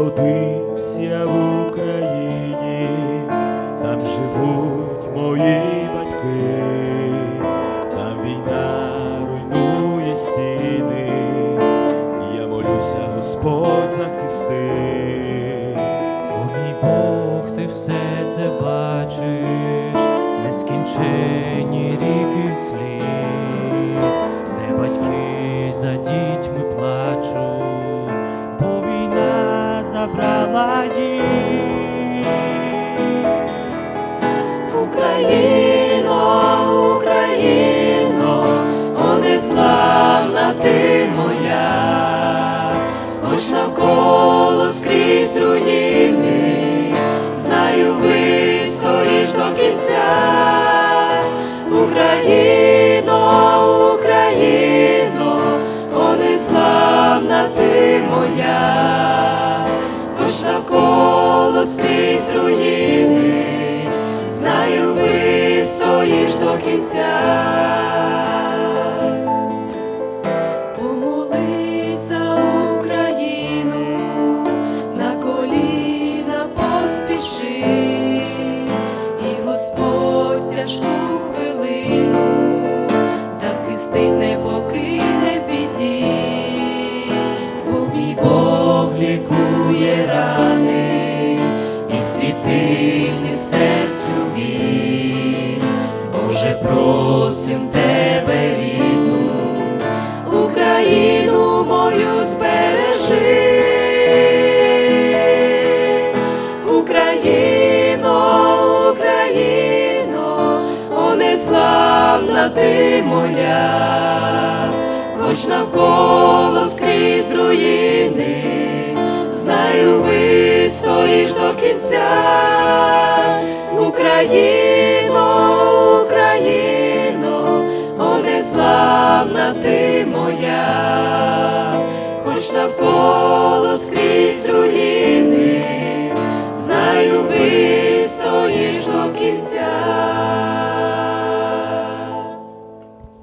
народився в Україні, там живуть мої батьки, там війна руйнує стіни, я молюся, Господь захисти. О мій Бог, ти все це бачиш, нескінчені ріки сліз, забрала їх. Україно, Україно, о незламна ти моя, хоч навколо скрізь руїни, знаю, вистоїш до кінця. Україно, Україно, о незламна ти моя, хоч навколо скрізь руїни, знаю, вистоїш до кінця. Помолись за Україну, на коліна поспіши, і Господь тяжку хвилину захистить, не покине біді, бо Бог лікує рани і світильник серцю він. Боже, просим тебе, рідну, Україну мою збережи. Україно, Україно, о незламна ти моя, хоч навколо скрізь руїни, вистоїш до кінця. Україно, Україно, о незламна ти моя, хоч навколо